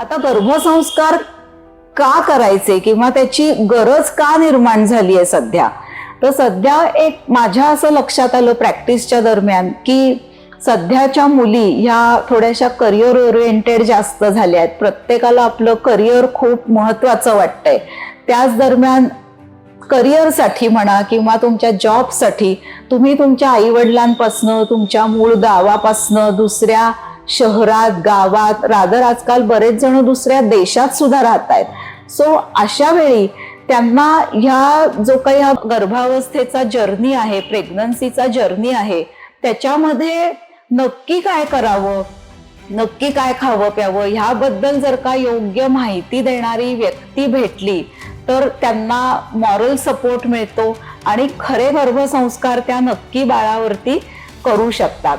आता गर्भसंस्कार का करायचे किंवा त्याची गरज का निर्माण झाली आहे सध्या? तर सध्या एक माझ्या असं लक्षात आलं प्रॅक्टिसच्या दरम्यान की सध्याच्या मुली ह्या थोड्याशा करिअर ओरिएंटेड जास्त झाल्या आहेत. प्रत्येकाला आपलं करिअर खूप महत्वाचं वाटतंय. त्याच दरम्यान करिअरसाठी म्हणा किंवा तुमच्या जॉबसाठी तुम्ही तुमच्या आईवडिलांपासनं तुमच्या मूळ गावापासनं दुसऱ्या शहरात गावात रादर आजकाल बरेच जण दुसऱ्या देशात सुद्धा राहत आहेत सो अशा वेळी त्यांना ह्या जो काही हा गर्भावस्थेचा जर्नी आहे प्रेग्नन्सीचा जर्नी आहे त्याच्यामध्ये नक्की काय करावं? नक्की काय खावं प्यावं? ह्याबद्दल जर का योग्य माहिती देणारी व्यक्ती भेटली तर त्यांना मॉरल सपोर्ट मिळतो आणि खरे गर्भसंस्कार त्या नक्की बाळावरती करू शकतात.